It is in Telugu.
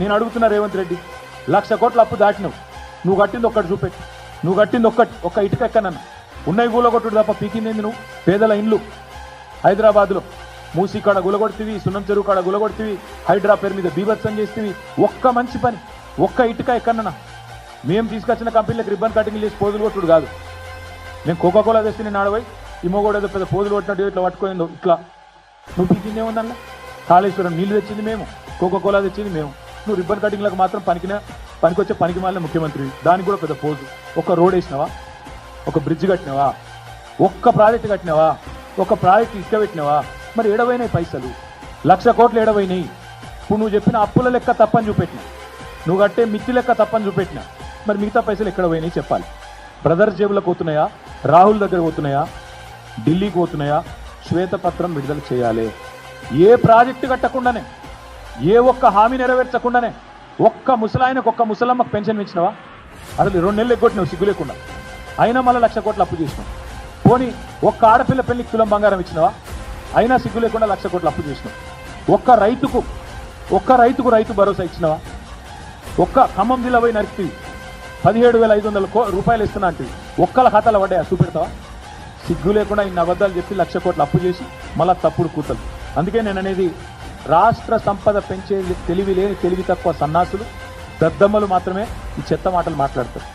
నేను అడుగుతున్నా రేవంత్ రెడ్డి లక్ష కోట్ల అప్పు దాటినవు. నువ్వు కట్టింది ఒక్కటి చూపెట్టు. నువ్వు కట్టింది ఒక్కటి ఒక్క ఇటుక ఎక్కనన్న. ఉన్నాయి గూలగొట్టుడు తప్ప పీకిందేంది నువ్వు? పేదల ఇండ్లు. హైదరాబాద్లో మూసీ కాడ గులగొడుతీవి సున్నం చెరువు కాడ గులగొడుతీవి హైడ్రా పేరు మీద బీభత్సం చేస్తేవి. ఒక్క మంచి పని ఒక్క ఇటుక ఎక్కడన్నా మేము తీసుకొచ్చిన కంపెనీలకు రిబ్బన్ కటింగ్ చేసి పోదులు కొట్టుడు కాదు. నేను కోకా కోలా తెస్తే నేను ఆడవై ఈ మొగోడు ఏదో పెద్ద పోదులు కొట్టినట్టు ఇట్లా పట్టుకోయిందో ఇట్లా. నువ్వు పీకిందేముందన్న కాళేశ్వరం నీళ్ళు తెచ్చింది మేము కోకా కోలా తెచ్చింది మేము. నువ్వు రిబ్బన్ కటింగ్లకు మాత్రం పనికిన పనికొచ్చే పనికి మాలిన ముఖ్యమంత్రి. దానికి కూడా పెద్ద పోజు. ఒక రోడ్ వేసినావా? ఒక బ్రిడ్జ్ కట్టినావా? ఒక్క ప్రాజెక్ట్ కట్టినావా? ఒక ప్రాజెక్ట్ ఇసుక పెట్టినావా మరి ఏడవైనాయి పైసలు? లక్ష కోట్లు ఏడవైనాయి. ఇప్పుడు నువ్వు చెప్పిన అప్పుల లెక్క తప్పని చూపెట్టినా. నువ్వు కట్టే మిత్తి లెక్క తప్పని చూపెట్టినా. మరి మిగతా పైసలు ఎక్కడ పోయినాయి చెప్పాలి. బ్రదర్స్ జేబులకు పోతున్నాయా? రాహుల్ దగ్గర పోతున్నాయా? ఢిల్లీకి పోతున్నాయా? శ్వేతపత్రం విడుదల చేయాలి. ఏ ప్రాజెక్టు కట్టకుండానే ఏ ఒక్క హామీ నెరవేర్చకుండానే ఒక్క ముసలాయనకు ఒక్క ముసలమ్మకు పెన్షన్ ఇచ్చినవా? అసలు రెండు నెలలు ఎగ్గొట్టినావు సిగ్గు లేకుండా. అయినా మళ్ళీ లక్ష కోట్లు అప్పు చేసినావు. పోనీ ఒక్క ఆడపిల్ల పెళ్ళికి తులం బంగారం ఇచ్చినవా? అయినా సిగ్గు లేకుండా లక్ష కోట్లు అప్పు చేసినావు. ఒక్క రైతుకు ఒక్క రైతుకు రైతు భరోసా ఇచ్చినవా? ఒక్క ఖమ్మం జిల్లా పోయి నరికి పదిహేడు వేల ఐదు వందల కో- రూపాయలు ఇస్తున్నా అంటే ఒక్కల ఖాతాలో పడ్డాయా? చూపెడతావా? సిగ్గు లేకుండా ఇన్ని అబద్ధాలు చెప్పి లక్ష కోట్లు అప్పు చేసి మళ్ళా తప్పుడు కూతలు. అందుకే నేను అనేది రాష్ట్ర సంపద పెంచే తెలివి లేని తెలివి తక్కువ సన్నాసులు దద్దమ్మలు మాత్రమే ఈ చెత్త మాటలు మాట్లాడతారు.